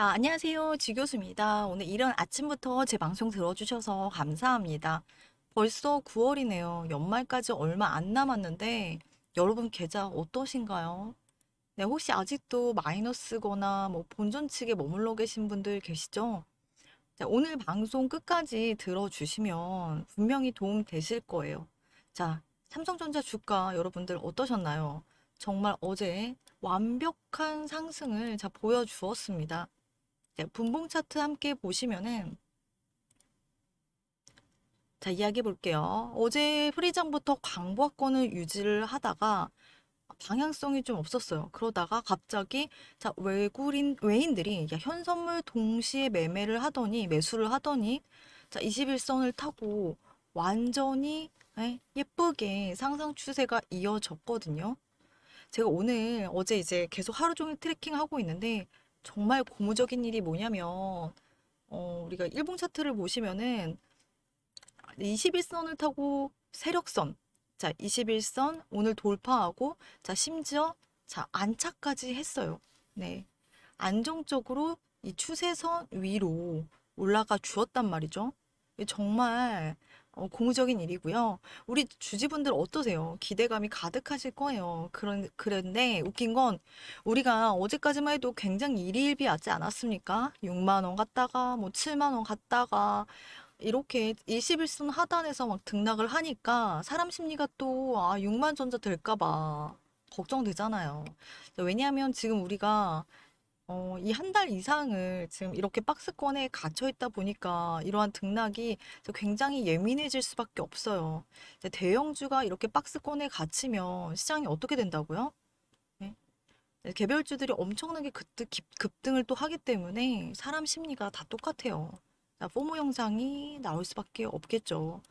자, 안녕하세요. 지교수입니다. 오늘 이른 아침부터 제 방송 들어주셔서 감사합니다. 벌써 9월이네요. 연말까지 얼마 안 남았는데 여러분 계좌 어떠신가요? 네, 혹시 아직도 마이너스거나 뭐 본전 측에 머물러 계신 분들 계시죠? 자, 오늘 방송 끝까지 들어주시면 분명히 도움 되실 거예요. 자, 삼성전자 주가 여러분들 어떠셨나요? 정말 어제 완벽한 상승을 자 보여주었습니다. 자, 분봉 차트 함께 보시면은 자, 이야기해 볼게요. 어제 프리장부터 강보합권을 유지를 하다가 방향성이 좀 없었어요. 그러다가 갑자기 자, 외국인 외인들이 야, 현 선물 동시에 매매를 하더니 매수를 하더니 자, 21선을 타고 완전히 예, 예쁘게 상승 추세가 이어졌거든요. 제가 오늘 어제 이제 계속 하루 종일 트래킹 하고 있는데 정말 고무적인 일이 뭐냐면 어, 우리가 일봉 차트를 보시면은 21선을 타고 세력선 자 21선 오늘 돌파하고 자 심지어 자 안착까지 했어요. 네 안정적으로 이 추세선 위로 올라가 주었단 말이죠. 정말 어, 고무적인 일이고요. 우리 주지분들 어떠세요? 기대감이 가득하실 거예요. 그런, 그런데 웃긴 건 우리가 어제까지만 해도 굉장히 일희일비 하지 않았습니까? 6만 원 갔다가 뭐 7만 원 갔다가 이렇게 21선 하단에서 막 등락을 하니까 사람 심리가 또 아, 6만 전자 될까 봐 걱정되잖아요. 왜냐하면 지금 우리가 어, 이 한 달 이상을 지금 이렇게 박스권에 갇혀 있다 보니까 이러한 등락이 굉장히 예민해질 수밖에 없어요. 이제 대형주가 이렇게 박스권에 갇히면 시장이 어떻게 된다고요? 네? 네, 개별주들이 엄청나게 급등, 급- 급등 을 또 하기 때문에 사람 심리가 다 똑같아요. 자, 포모 영상이 나올 수밖에 없겠죠.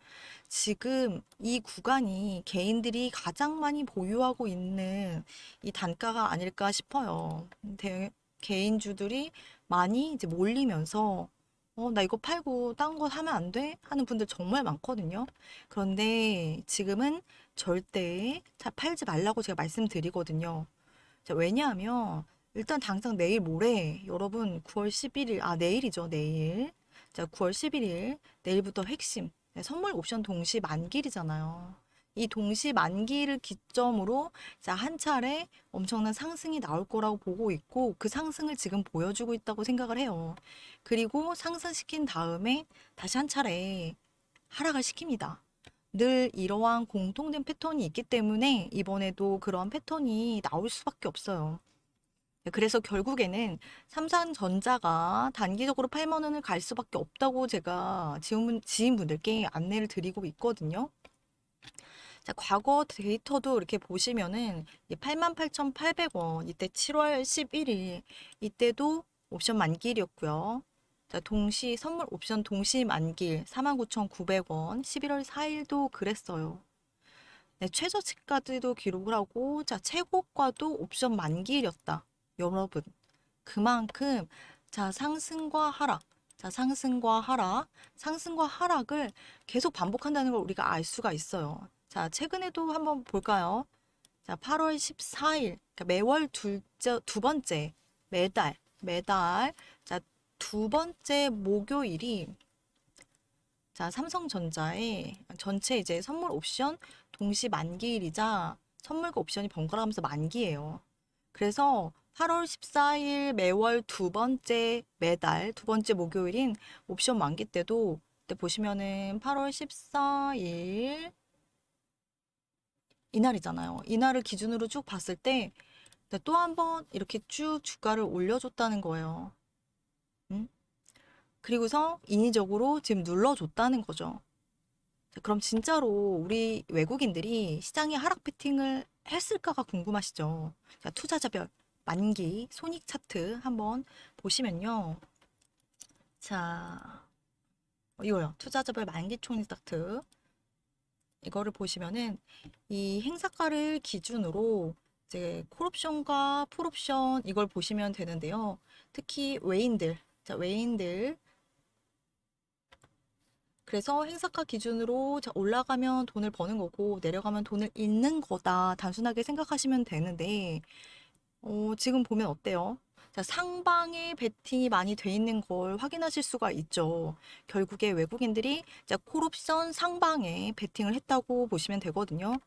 지금 이 구간이 개인들이 가장 많이 보유하고 있는 이 단가가 아닐까 싶어요. 대, 개인주들이 많이 이제 몰리면서 어, 나 이거 팔고 딴거 하면 안 돼? 하는 분들 정말 많거든요. 그런데 지금은 절대 자, 팔지 말라고 제가 말씀드리거든요. 자, 왜냐하면 일단 당장 내일 모레 여러분 9월 11일 아 내일이죠 내일 자 9월 11일 내일부터 핵심 네, 선물 옵션 동시 만기일이잖아요. 이 동시 만기를 기점으로 자, 한 차례 엄청난 상승이 나올 거라고 보고 있고 그 상승을 지금 보여주고 있다고 생각을 해요. 그리고 상승시킨 다음에 다시 한 차례 하락을 시킵니다. 늘 이러한 공통된 패턴이 있기 때문에 이번에도 그러한 패턴이 나올 수밖에 없어요. 그래서 결국에는 삼성전자가 단기적으로 8만 원을 갈 수밖에 없다고 제가 지인 지인분들께 안내를 드리고 있거든요. 자, 과거 데이터도 이렇게 보시면은 88,800원 이때 7월 11일 이때도 옵션 만기일이었고요. 자, 동시 선물 옵션 동시 만기일 49,900원 11월 4일도 그랬어요. 네, 최저치까지도 기록을 하고 자, 최고가도 옵션 만기일이었다. 여러분, 그만큼 자, 상승과 하락 자, 상승과 하락, 상승과 하락을 계속 반복한다는 걸 우리가 알 수가 있어요. 자, 최근에도 한번 볼까요? 자, 8월 14일, 그러니까 매월 둘째, 두 번째, 매달, 매달, 자, 두 번째 목요일이, 자, 삼성전자의 전체 이제 선물 옵션 동시 만기일이자 선물과 옵션이 번갈아 가면서 만기예요. 그래서 8월 14일 매월 두 번째 매달 두 번째 목요일인 옵션 만기 때도 그때 보시면은 8월 14일 이날이잖아요. 이날을 기준으로 쭉 봤을 때 또 한 번 이렇게 쭉 주가를 올려줬다는 거예요. 음? 그리고서 인위적으로 지금 눌러줬다는 거죠. 자, 그럼 진짜로 우리 외국인들이 시장의 하락 패팅을 했을까가 궁금하시죠? 자, 투자자별 만기 손익 차트 한번 보시면요. 자, 어, 이거요. 투자자별 만기 손익 차트. 이거를 보시면은 이 행사가를 기준으로 이제 콜옵션과 풀옵션 이걸 보시면 되는데요. 특히 외인들, 자, 외인들. 그래서 행사가 기준으로 자, 올라가면 돈을 버는 거고 내려가면 돈을 잃는 거다. 단순하게 생각하시면 되는데 어, 지금 보면 어때요? 자, 상방에 베팅이 많이 돼 있는 걸 확인하실 수가 있죠. 결국에 외국인들이 자, 콜옵션 상방에 베팅을 했다고 보시면 되거든요.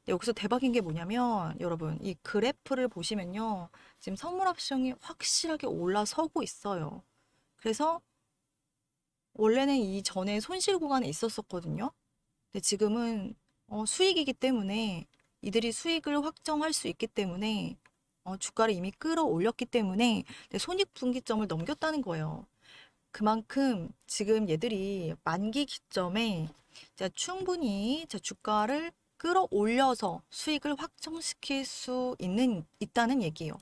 근데 여기서 대박인 게 뭐냐면 여러분 이 그래프를 보시면요. 지금 선물 옵션이 확실하게 올라서고 있어요. 그래서 원래는 이 전에 손실 구간에 있었었거든요. 근데 지금은 어, 수익이기 때문에 이들이 수익을 확정할 수 있기 때문에 어, 주가를 이미 끌어올렸기 때문에 네, 손익분기점을 넘겼다는 거예요. 그만큼 지금 얘들이 만기 기점에 자, 충분히 자, 주가를 끌어올려서 수익을 확정시킬 수 있는 있다는 얘기예요.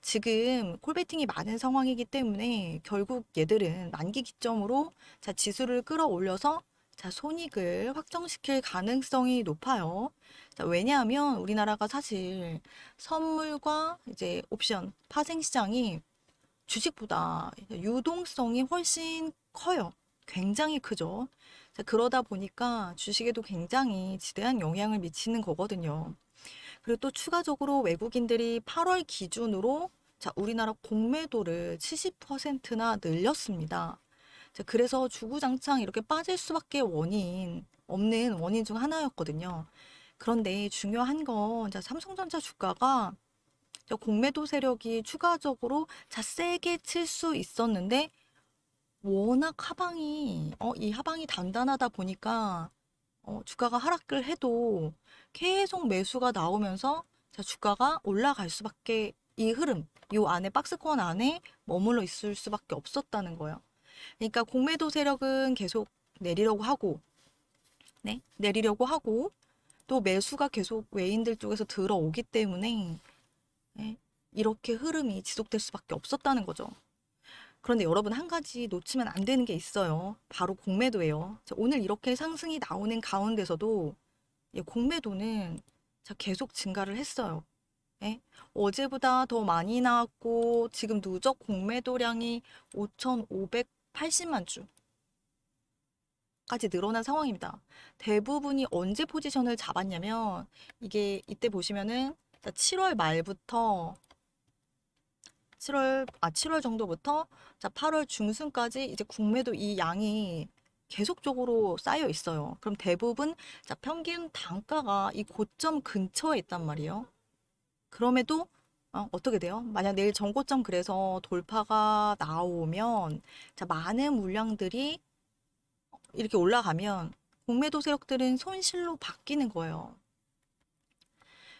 지금 콜베팅이 많은 상황이기 때문에 결국 얘들은 만기 기점으로 자, 지수를 끌어올려서 자, 손익을 확정시킬 가능성이 높아요. 자, 왜냐하면 우리나라가 사실 선물과 이제 옵션 파생 시장이 주식보다 유동성이 훨씬 커요. 굉장히 크죠. 자, 그러다 보니까 주식에도 굉장히 지대한 영향을 미치는 거거든요. 그리고 또 추가적으로 외국인들이 8월 기준으로 자, 우리나라 공매도를 70%나 늘렸습니다. 자, 그래서 주구장창 이렇게 빠질 수밖에 원인 없는 원인 중 하나였거든요. 그런데 중요한 건 자, 삼성전자 주가가 자, 공매도 세력이 추가적으로 자, 세게 칠 수 있었는데 워낙 하방이 어, 이 하방이 단단하다 보니까 어, 주가가 하락을 해도 계속 매수가 나오면서 자, 주가가 올라갈 수밖에 이 흐름, 요 안에 박스권 안에 머물러 있을 수밖에 없었다는 거예요. 그러니까 공매도 세력은 계속 내리려고 하고, 네, 내리려고 하고, 또 매수가 계속 외인들 쪽에서 들어오기 때문에 네, 이렇게 흐름이 지속될 수밖에 없었다는 거죠. 그런데 여러분 한 가지 놓치면 안 되는 게 있어요. 바로 공매도예요. 자, 오늘 이렇게 상승이 나오는 가운데서도 예, 공매도는 자, 계속 증가를 했어요. 예? 어제보다 더 많이 나왔고 지금 누적 공매도량이 5,580만 주 까지 늘어난 상황입니다. 대부분이 언제 포지션을 잡았냐면 이게 이때 보시면은 7월 말부터 7월 아 7월 정도부터 자 8월 중순까지 이제 국매도 이 양이 계속적으로 쌓여 있어요. 그럼 대부분 자 평균 단가가 이 고점 근처에 있단 말이에요. 그럼에도 어, 어떻게 돼요? 만약 내일 전고점 그래서 돌파가 나오면 자 많은 물량들이 이렇게 올라가면 공매도 세력들은 손실로 바뀌는 거예요.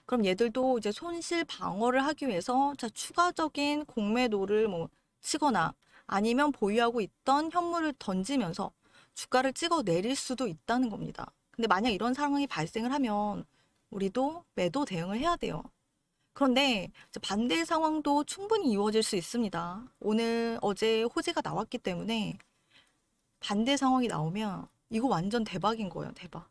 그럼 얘들도 이제 손실 방어를 하기 위해서 자 추가적인 공매도를 뭐 치거나 아니면 보유하고 있던 현물을 던지면서 주가를 찍어 내릴 수도 있다는 겁니다. 근데 만약 이런 상황이 발생을 하면 우리도 매도 대응을 해야 돼요. 그런데 반대 상황도 충분히 이루어질 수 있습니다. 오늘 어제 호재가 나왔기 때문에 반대 상황이 나오면 이거 완전 대박인 거예요. 대박.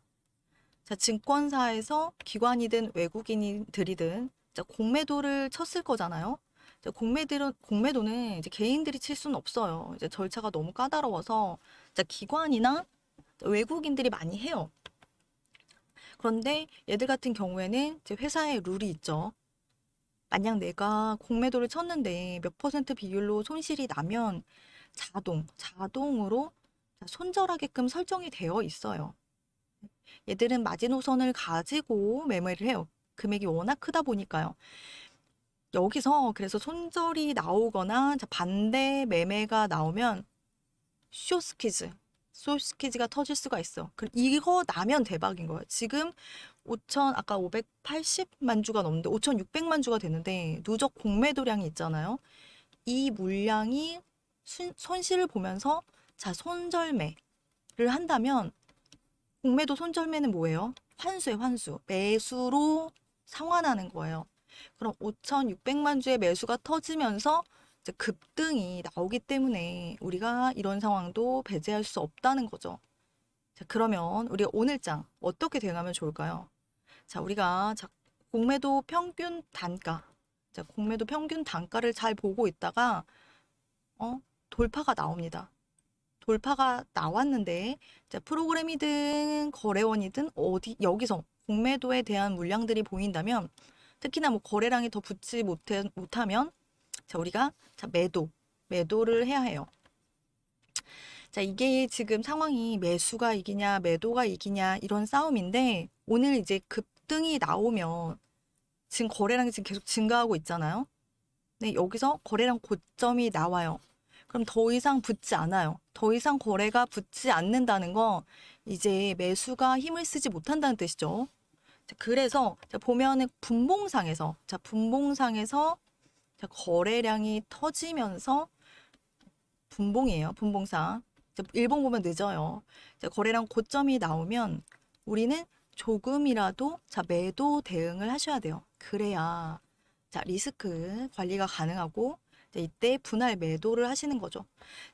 자, 증권사에서 기관이든 외국인들이든 자, 공매도를 쳤을 거잖아요. 자, 공매들은 공매도는 이제 개인들이 칠 수는 없어요. 이제 절차가 너무 까다로워서 자, 기관이나 외국인들이 많이 해요. 그런데 얘들 같은 경우에는 이제 회사의 룰이 있죠. 만약 내가 공매도를 쳤는데 몇 퍼센트 비율로 손실이 나면 자동, 자동으로 손절하게끔 설정이 되어 있어요. 얘들은 마지노선을 가지고 매매를 해요. 금액이 워낙 크다 보니까요. 여기서 그래서 손절이 나오거나 자, 반대 매매가 나오면 쇼스퀴즈, 쇼스퀴즈가 터질 수가 있어. 그럼 이거 나면 대박인 거예요. 지금 5천 아까 580만 주가 넘는데 5,600만 주가 되는데 누적 공매도량이 있잖아요. 이 물량이 순, 손실을 보면서 자 손절매를 한다면 공매도 손절매는 뭐예요? 환수의 환수. 매수로 상환하는 거예요. 그럼 5,600만 주의 매수가 터지면서 급등이 나오기 때문에 우리가 이런 상황도 배제할 수 없다는 거죠. 자, 그러면 우리가 오늘장 어떻게 대응하면 좋을까요? 자, 우리가 자, 공매도 평균 단가. 자, 공매도 평균 단가를 잘 보고 있다가 어, 돌파가 나옵니다. 돌파가 나왔는데 자, 프로그램이든 거래원이든 어디 여기서 공매도에 대한 물량들이 보인다면 특히나 뭐 거래량이 더 붙지 못해, 못하면 자, 우리가 자, 매도, 매도를 해야 해요. 자, 이게 지금 상황이 매수가 이기냐, 매도가 이기냐 이런 싸움인데 오늘 이제 급등이 나오면 지금 거래량이 지금 계속 증가하고 있잖아요. 네, 여기서 거래량 고점이 나와요. 그럼 더 이상 붙지 않아요. 더 이상 거래가 붙지 않는다는 건 이제 매수가 힘을 쓰지 못한다는 뜻이죠. 자, 그래서 자, 보면은 분봉상에서 자, 분봉상에서 자, 거래량이 터지면서 분봉이에요. 분봉상. 자, 일봉 보면 늦어요. 자, 거래량 고점이 나오면 우리는 조금이라도 자, 매도 대응을 하셔야 돼요. 그래야 자, 리스크 관리가 가능하고 자, 이때 분할 매도를 하시는 거죠.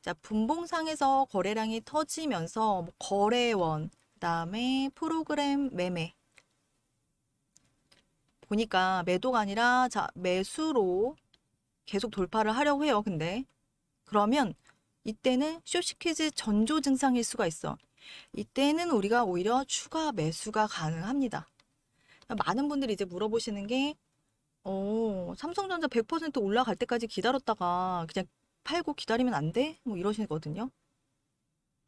자, 분봉상에서 거래량이 터지면서 뭐 거래원, 그다음에 프로그램 매매 보니까 매도가 아니라 자, 매수로 계속 돌파를 하려고 해요. 근데 그러면 이때는 쇼시키즈 전조 증상일 수가 있어. 이때는 우리가 오히려 추가 매수가 가능합니다. 많은 분들이 이제 물어보시는 게, 어, 삼성전자 100% 올라갈 때까지 기다렸다가 그냥 팔고 기다리면 안 돼? 뭐 이러시거든요.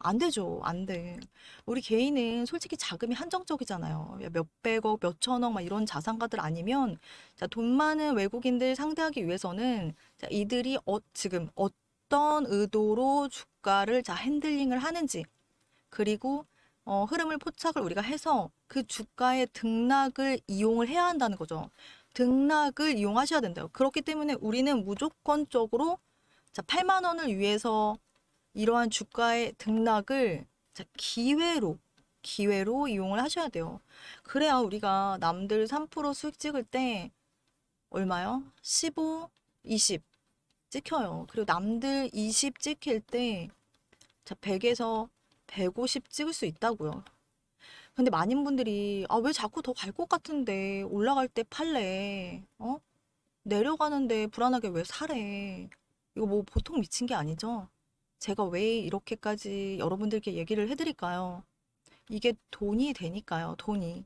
안 되죠. 안 돼. 우리 개인은 솔직히 자금이 한정적이잖아요. 몇백억, 몇천억 막 이런 자산가들 아니면 자, 돈 많은 외국인들 상대하기 위해서는 자, 이들이 어, 지금 어떤 의도로 주가를 자, 핸들링을 하는지 그리고 어, 흐름을 포착을 우리가 해서 그 주가의 등락을 이용을 해야 한다는 거죠. 등락을 이용하셔야 된다요. 그렇기 때문에 우리는 무조건적으로 자, 8만 원을 위해서 이러한 주가의 등락을 자, 기회로 기회로 이용을 하셔야 돼요. 그래야 우리가 남들 3% 수익 찍을 때 얼마요? 15, 20 찍혀요. 그리고 남들 20 찍힐 때 자, 100에서 150 찍을 수 있다고요. 근데 많은 분들이 아, 왜 자꾸 더 갈 것 같은데 올라갈 때 팔래? 어? 내려가는데 불안하게 왜 사래? 이거 뭐 보통 미친 게 아니죠? 제가 왜 이렇게까지 여러분들께 얘기를 해드릴까요? 이게 돈이 되니까요, 돈이.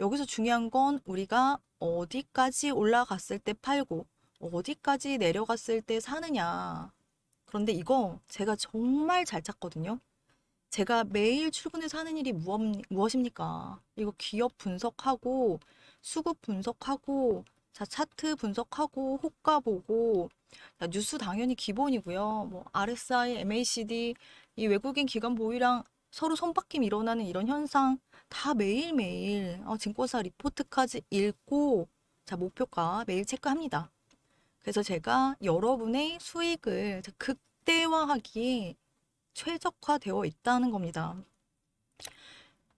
여기서 중요한 건 우리가 어디까지 올라갔을 때 팔고, 어디까지 내려갔을 때 사느냐. 그런데 이거 제가 정말 잘 짰거든요. 제가 매일 출근해서 하는 일이 무엇, 무엇입니까? 이거 기업 분석하고, 수급 분석하고, 자, 차트 분석하고, 호가 보고, 자, 뉴스 당연히 기본이고요. 뭐, RSI, MACD, 이 외국인 기관 보유랑 서로 손바뀜 일어나는 이런 현상 다 매일매일 어, 증권사 리포트까지 읽고, 자, 목표가 매일 체크합니다. 그래서 제가 여러분의 수익을 극대화하기에 최적화되어 있다는 겁니다.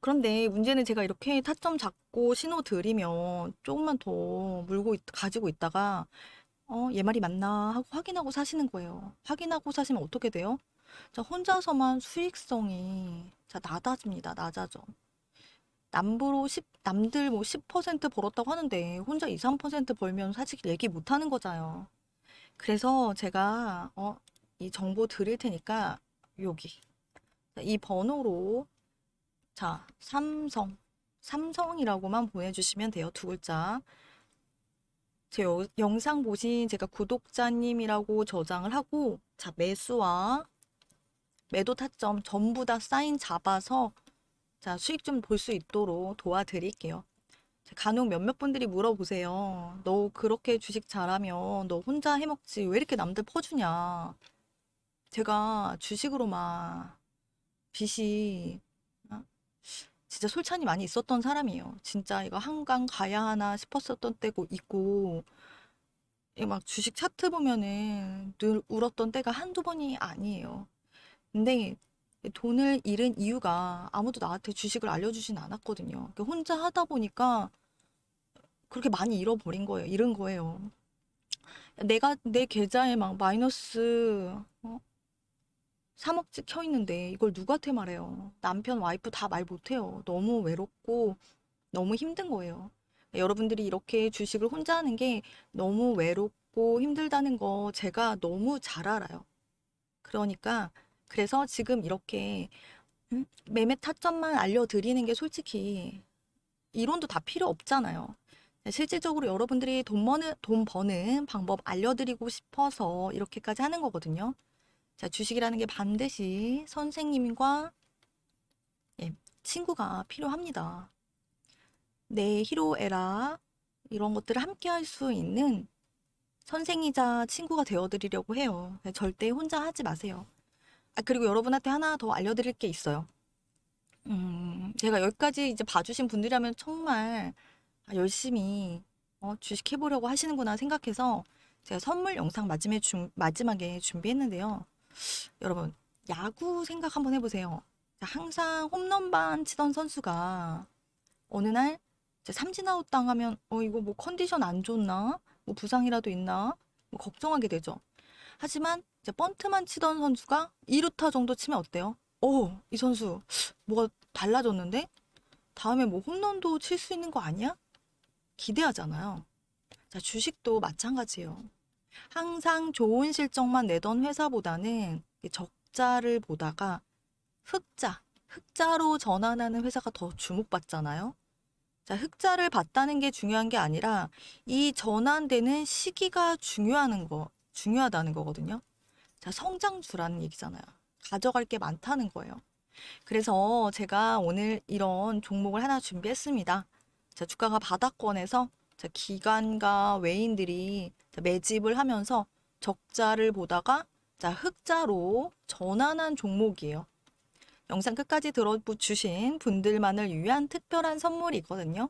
그런데 문제는 제가 이렇게 타점 잡고 신호 드리면 조금만 더 물고 있- 가지고 있다가 어, 얘 말이 맞나 하고 확인하고 사시는 거예요. 확인하고 사시면 어떻게 돼요? 자, 혼자서만 수익성이 자, 낮아집니다. 낮아져. 남부로 10, 남들 뭐 10% 벌었다고 하는데 혼자 2, 3% 벌면 사실 얘기 못 하는 거잖아요. 그래서 제가 어, 이 정보 드릴 테니까 여기 자, 이 번호로 자, 삼성 삼성이라고만 보내주시면 돼요. 두 글자. 제 여- 영상 보신 제가 구독자님이라고 저장을 하고 자, 매수와 매도 타점 전부 다 사인 잡아서 자, 수익 좀 볼 수 있도록 도와드릴게요. 자, 간혹 몇몇 분들이 물어보세요. 너 그렇게 주식 잘하면 너 혼자 해먹지 왜 이렇게 남들 퍼주냐? 제가 주식으로만 빚이 어? 진짜 솔찬이 많이 있었던 사람이에요. 진짜 이거 한강 가야 하나 싶었었던 때고 있고 이막 주식 차트 보면은 늘 울었던 때가 한두 번이 아니에요. 근데 돈을 잃은 이유가 아무도 나한테 주식을 알려주진 않았거든요. 그러니까 혼자 하다 보니까 그렇게 많이 잃어버린 거예요. 잃은 거예요. 내가 내 계좌에 막 마이너스 어? 3억 찍혀 있는데 이걸 누구한테 말해요? 남편, 와이프 다 말 못해요. 너무 외롭고 너무 힘든 거예요. 여러분들이 이렇게 주식을 혼자 하는 게 너무 외롭고 힘들다는 거 제가 너무 잘 알아요. 그러니까 그래서 지금 이렇게 음? 매매 타점만 알려드리는 게 솔직히 이론도 다 필요 없잖아요. 자, 실질적으로 여러분들이 돈 버는, 돈 버는 방법 알려드리고 싶어서 이렇게까지 하는 거거든요. 자, 주식이라는 게 반드시 선생님과 예, 친구가 필요합니다. 내 히로에라 이런 것들을 함께 할 수 있는 선생이자 친구가 되어드리려고 해요. 네, 절대 혼자 하지 마세요. 아, 그리고 여러분한테 하나 더 알려드릴 게 있어요. 음, 제가 여기까지 이제 봐주신 분들이라면 정말 아, 열심히 어, 주식 해보려고 하시는구나 생각해서 제가 선물 영상 마지막에, 준, 마지막에 준비했는데요. 여러분, 야구 생각 한번 해보세요. 자, 항상 홈런만 치던 선수가 어느 날 삼진아웃 당하면 어 이거 뭐 컨디션 안 좋나? 뭐 부상이라도 있나? 뭐 걱정하게 되죠. 하지만 이제 번트만 치던 선수가 2루타 정도 치면 어때요? 어, 이 선수 뭐가 달라졌는데? 다음에 뭐 홈런도 칠 수 있는 거 아니야? 기대하잖아요. 자, 주식도 마찬가지예요. 항상 좋은 실적만 내던 회사보다는 이 적자를 보다가 흑자, 흑자로 전환하는 회사가 더 주목받잖아요. 자, 흑자를 봤다는 게 중요한 게 아니라 이 전환되는 시기가 중요한 거, 중요하다는 거거든요. 자, 성장주라는 얘기잖아요. 가져갈 게 많다는 거예요. 그래서 제가 오늘 이런 종목을 하나 준비했습니다. 자, 주가가 바닥권에서 자, 기관과 외인들이 자, 매집을 하면서 적자를 보다가 자, 흑자로 전환한 종목이에요. 영상 끝까지 들어주신 분들만을 위한 특별한 선물이거든요.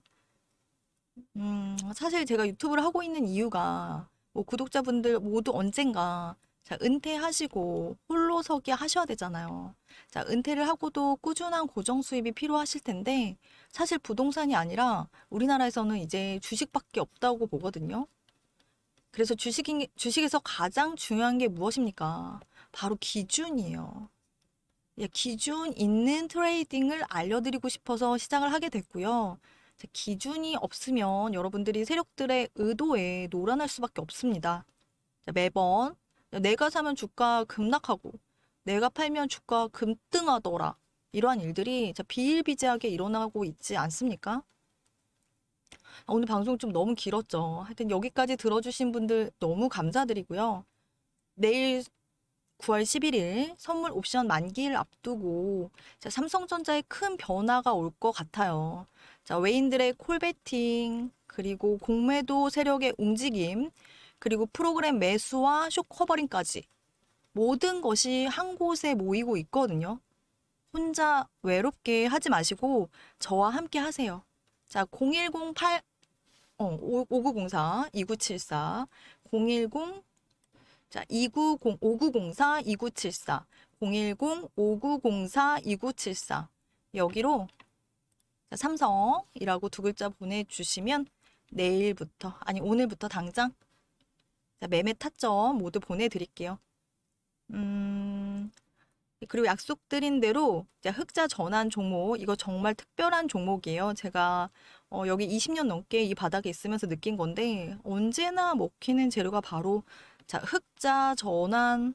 음, 사실 제가 유튜브를 하고 있는 이유가 뭐 구독자분들 모두 언젠가 자, 은퇴하시고 홀로 서기 하셔야 되잖아요. 자, 은퇴를 하고도 꾸준한 고정 수입이 필요하실 텐데 사실 부동산이 아니라 우리나라에서는 이제 주식밖에 없다고 보거든요. 그래서 주식인, 주식에서 가장 중요한 게 무엇입니까? 바로 기준이에요. 예, 기준 있는 트레이딩을 알려드리고 싶어서 시작을 하게 됐고요. 자, 기준이 없으면 여러분들이 세력들의 의도에 노란할 수밖에 없습니다. 자, 매번 내가 사면 주가 급락하고 내가 팔면 주가 급등하더라. 이러한 일들이 자, 비일비재하게 일어나고 있지 않습니까? 아, 오늘 방송 좀 너무 길었죠. 하여튼 여기까지 들어주신 분들 너무 감사드리고요. 내일 9월 11일 선물 옵션 만기를 앞두고 자, 삼성전자에 큰 변화가 올 것 같아요. 자, 외인들의 콜베팅, 그리고 공매도 세력의 움직임, 그리고 프로그램 매수와 쇼 커버링까지 모든 것이 한 곳에 모이고 있거든요. 혼자 외롭게 하지 마시고 저와 함께 하세요. 자, 0108 어, 5904 2974 010 자, 290 5904 2974 010 5904 2974 여기로 자, 삼성이라고 두 글자 보내 주시면 내일부터 아니 오늘부터 당장 자, 매매 타점 모두 보내드릴게요. 음, 그리고 약속드린 대로 흑자 전환 종목 이거 정말 특별한 종목이에요. 제가 어, 여기 20년 넘게 이 바닥에 있으면서 느낀 건데 언제나 먹히는 재료가 바로 자, 흑자 전환이거든요.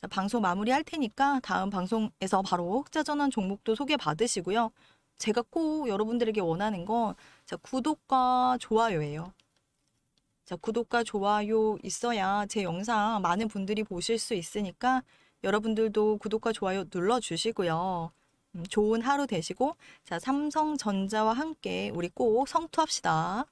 자, 방송 마무리할 테니까 다음 방송에서 바로 흑자 전환 종목도 소개 받으시고요. 제가 꼭 여러분들에게 원하는 건 자, 구독과 좋아요예요. 자, 구독과 좋아요 있어야 제 영상 많은 분들이 보실 수 있으니까 여러분들도 구독과 좋아요 눌러주시고요. 음, 좋은 하루 되시고, 자, 삼성전자와 함께 우리 꼭 성투합시다.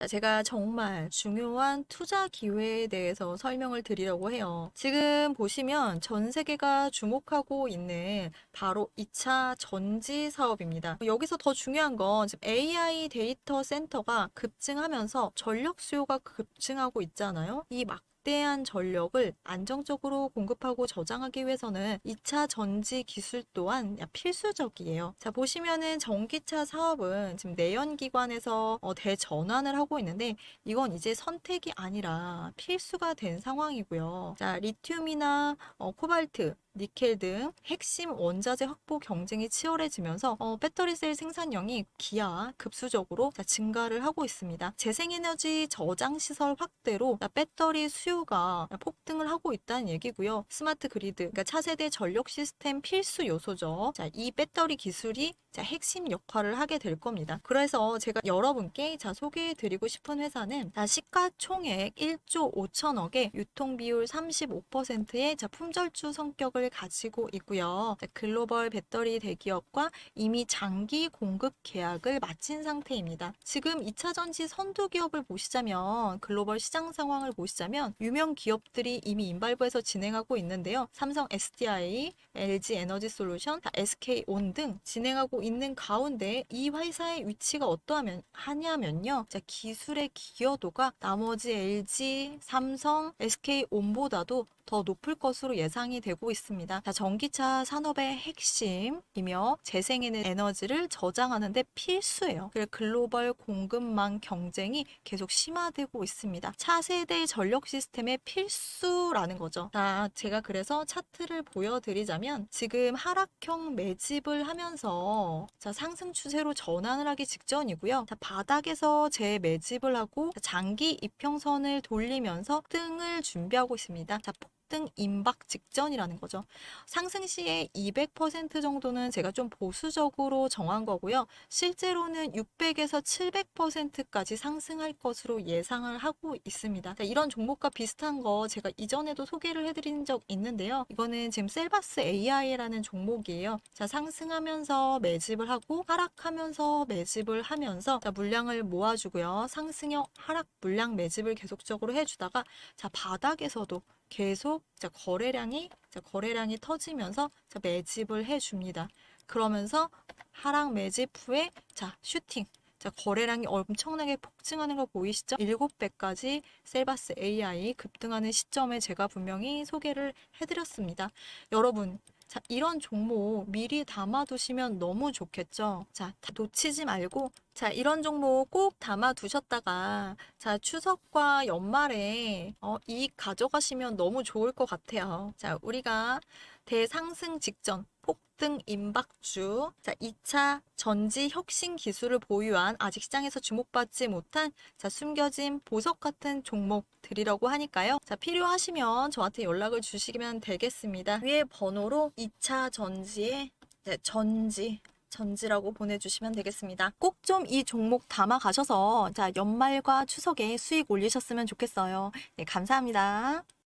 자, 제가 정말 중요한 투자 기회에 대해서 설명을 드리려고 해요. 지금 보시면 전 세계가 주목하고 있는 바로 2차 전지 사업입니다. 여기서 더 중요한 건 지금 AI 데이터 센터가 급증하면서 전력 수요가 급증하고 있잖아요. 이 막, 막대한 전력을 안정적으로 공급하고 저장하기 위해서는 2차 전지 기술 또한 필수적이에요. 자, 보시면은 전기차 사업은 지금 내연기관에서 어, 대전환을 하고 있는데 이건 이제 선택이 아니라 필수가 된 상황이고요. 자, 리튬이나 어, 코발트 니켈 등 핵심 원자재 확보 경쟁이 치열해지면서 어, 배터리 셀 생산량이 기하 급수적으로 자, 증가를 하고 있습니다. 재생에너지 저장 시설 확대로 자, 배터리 수요가 폭등을 하고 있다는 얘기고요. 스마트 그리드, 그러니까 차세대 전력 시스템 필수 요소죠. 자, 이 배터리 기술이 자, 핵심 역할을 하게 될 겁니다. 그래서 제가 여러분께 자, 소개해드리고 싶은 회사는 자, 시가총액 1조 5천억에 유통비율 35%의 자, 품절주 성격을 가지고 있고요. 자, 글로벌 배터리 대기업과 이미 장기 공급 계약을 마친 상태입니다. 지금 2차 전지 선두 기업을 보시자면 글로벌 시장 상황을 보시자면 유명 기업들이 이미 인발부에서 진행하고 있는데요. 삼성 SDI, LG 에너지 솔루션, SK 온 등 진행하고 있는 가운데 이 회사의 위치가 어떠하면 하냐면요. 자, 기술의 기여도가 나머지 LG, 삼성, SK 온보다도 더 높을 것으로 예상이 되고 있습니다. 자, 전기차 산업의 핵심이며 재생에너지를 저장하는 데 필수예요. 그래서 글로벌 공급망 경쟁이 계속 심화되고 있습니다. 차세대 전력 시스템의 필수라는 거죠. 자, 제가 그래서 차트를 보여드리자면 지금 하락형 매집을 하면서 자, 상승 추세로 전환을 하기 직전이고요. 자, 바닥에서 재매집을 하고 장기 이평선을 돌리면서 등을 준비하고 있습니다. 자, 폭등 임박 직전이라는 거죠. 상승 시에 200% 정도는 제가 좀 보수적으로 정한 거고요. 실제로는 600에서 700%까지 상승할 것으로 예상을 하고 있습니다. 자, 이런 종목과 비슷한 거 제가 이전에도 소개를 해드린 적 있는데요. 이거는 지금 셀바스 AI라는 종목이에요. 자, 상승하면서 매집을 하고 하락하면서 매집을 하면서 자, 물량을 모아주고요. 상승형 하락 물량 매집을 계속적으로 해주다가 자, 바닥에서도 계속 자, 거래량이 자, 거래량이 터지면서 자, 매집을 해줍니다. 그러면서 하락 매집 후에 자 슈팅 자 거래량이 엄청나게 폭증하는 거 보이시죠? 7배까지 셀바스 AI 급등하는 시점에 제가 분명히 소개를 해드렸습니다. 여러분 자, 이런 종목 미리 담아두시면 너무 좋겠죠? 자, 다 놓치지 말고, 자, 이런 종목 꼭 담아두셨다가, 자, 추석과 연말에, 어, 이익 가져가시면 너무 좋을 것 같아요. 자, 우리가 대상승 직전, 폭등 임박주, 자, 2차 전지 혁신 기술을 보유한 아직 시장에서 주목받지 못한 자, 숨겨진 보석 같은 종목들이라고 하니까요. 자, 필요하시면 저한테 연락을 주시면 되겠습니다. 위에 번호로 2차 전지의 네, 전지 전지라고 보내주시면 되겠습니다. 꼭 좀 이 종목 담아 가셔서 자 연말과 추석에 수익 올리셨으면 좋겠어요. 네, 감사합니다.